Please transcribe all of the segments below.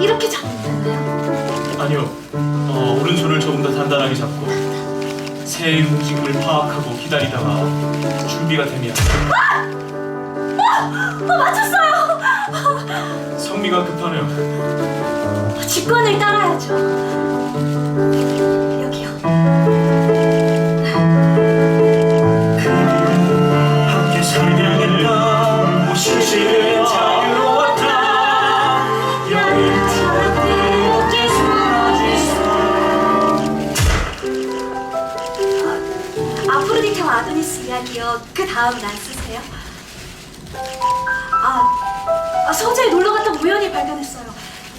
이렇게 잡는 건가요? 아니요. 어, 오른손을 조금 더 단단하게 잡고 새의 움직임을 파악하고 기다리다가 준비가 되면 아! 아! 어, 어, 어, 어 맞췄어요! 성미가 급하네요. 직관을 따라야죠. 이야기요. 그 다음은 안 쓰세요? 아, 아 서재에 놀러 갔다 우연히 발견했어요.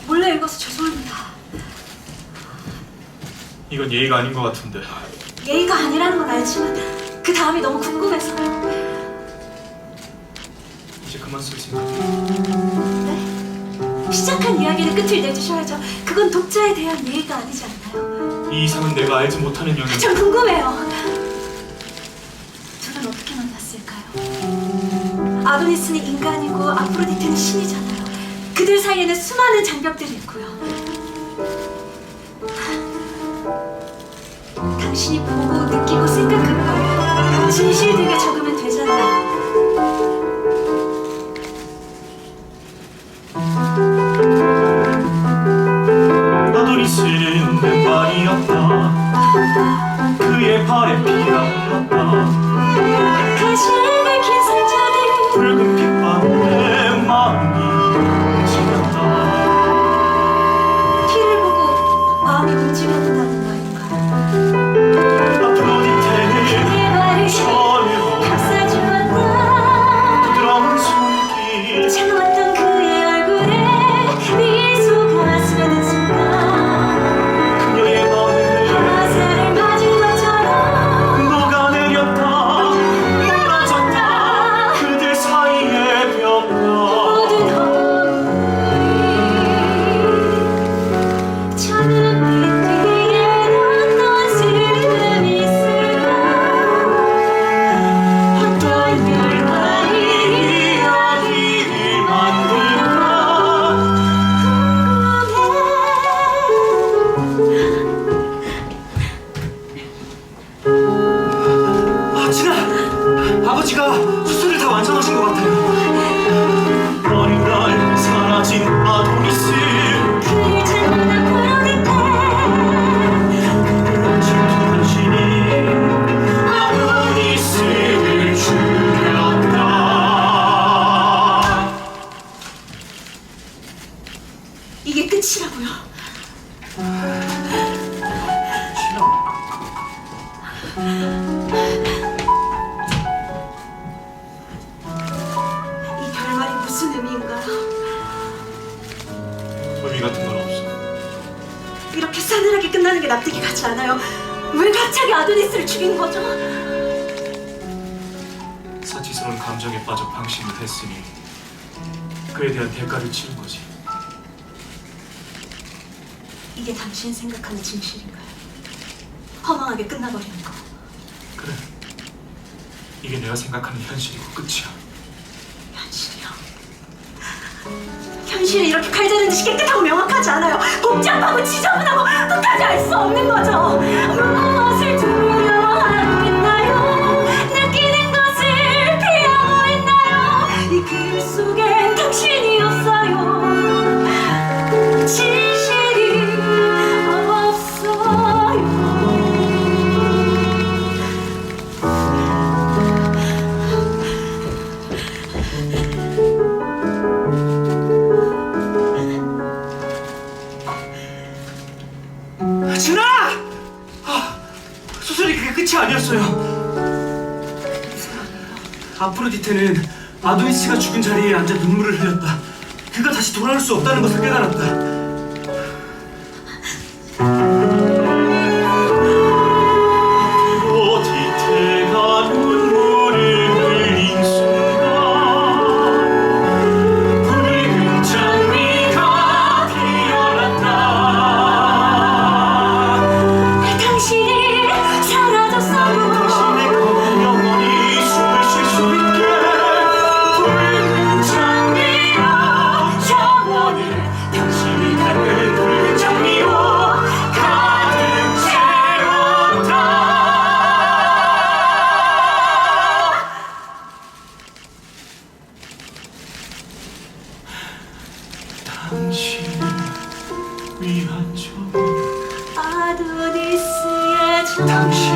몰래 읽어서 죄송합니다. 이건 예의가 아닌 것 같은데 예의가 아니라는 건 알지만 그 다음이 너무 궁금해서요. 이제 그만 쓸 생각이에요 네? 시작한 이야기는 끝을 내주셔야죠. 그건 독자에 대한 예의가 아니지 않나요? 이 이상은 내가 알지 못하는 영역 전 궁금해요. 아도니스는 인간이고 아프로디테는 신이잖아요. 그들 사이에는 수많은 장벽들이 있고요. 당신이 보고 느끼고 생각한 걸 진실되게 적으면 되잖아요. 아버지가 수술을 다 완성하신 것 같아요. 게 납득이 가지 않아요. 왜 갑자기 아도니스를 죽인 거죠? 사치스러운 감정에 빠져 방심을 했으니 그에 대한 대가를 치른 거지 이게 당신 생각하는 진실인가요? 허망하게 끝나버리는 거. 그래 이게 내가 생각하는 현실이고 끝이야 현실이 이렇게 칼자른 듯이 깨끗하고 명확하지 않아요. 복잡하고 지저분하고 끝까지 알 수 없는 거죠. 무엇을 두려워하고 아니었어요. 아프로디테는 아도니스가 죽은 자리에 앉아 눈물을 흘렸다. 그가 다시 돌아올 수 없다는 것을 깨달았다. 정원